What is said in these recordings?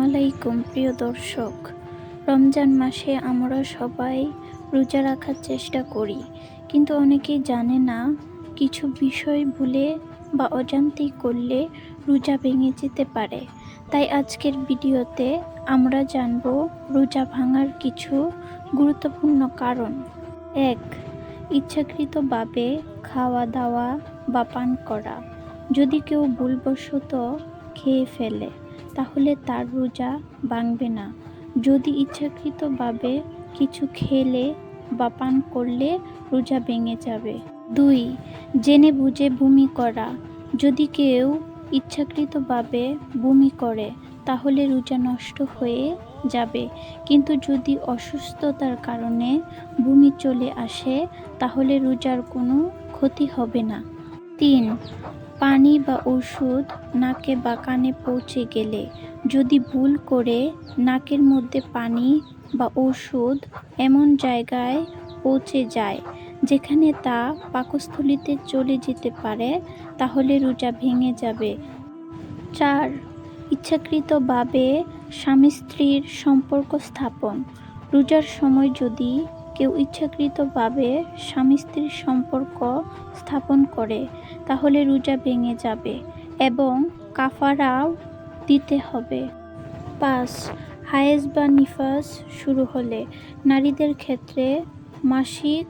আলাইকুম, প্রিয় দর্শক। রমজান মাসে আমরা সবাই রোজা রাখার চেষ্টা করি। কিন্তু অনেকেই জানে না, কিছু বিষয় ভুলে বা অজান্তেই করলে রোজা ভেঙে যেতে পারে। তাই আজকের ভিডিওতে আমরা জানব রোজা ভাঙার কিছু গুরুত্বপূর্ণ কারণ। এক, ইচ্ছাকৃতভাবে খাওয়া দাওয়া বা পান করা। যদি কেউ ভুলবশত খেয়ে ফেলে তাহলে তার রোজা ভাঙবে না। যদি ইচ্ছাকৃতভাবে কিছু খেলে বা পান করলে রোজা ভেঙে যাবে। দুই, জেনে বুঝে বমি করা। যদি কেউ ইচ্ছাকৃতভাবে বমি করে, তাহলে রোজা নষ্ট হয়ে যাবে। কিন্তু যদি অসুস্থতার কারণে বমি চলে আসে, তাহলে রোজার কোনো ক্ষতি হবে না। তিন, পানি বা ওষুধ নাকে বা কানে পৌঁছে গেলে, যদি ভুল করে নাকের মধ্যে পানি বা ওষুধ এমন জায়গায় পৌঁছে যায় যেখানে তা পাকস্থলিতে চলে যেতে পারে, তাহলে রোজা ভেঙে যাবে। চার, ইচ্ছাকৃতভাবে স্বামী স্ত্রীর সম্পর্ক স্থাপন। রোজার সময় যদি কেউ ইচ্ছাকৃতভাবে স্বামী স্ত্রীর সম্পর্ক স্থাপন করে, তাহলে রোজা ভেঙে যাবে এবং কাফারাও দিতে হবে। পাঁচ, হায়েজ বা নিফাস শুরু হলে নারীদের ক্ষেত্রে মাসিক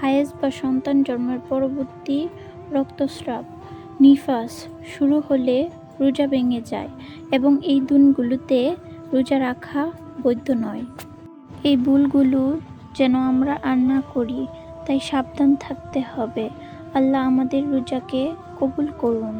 হায়েজ বা সন্তান জন্মের পরবর্তী রক্তস্রাব, নিফাস শুরু হলে রোজা ভেঙে যায় এবং এই দিনগুলোতে রোজা রাখা বৈধ নয়। এই ভুলগুলো যেন আমরা আর না করি তাই সাবধান থাকতে হবে। আল্লাহ আমাদের রোজাকে কবুল করুন।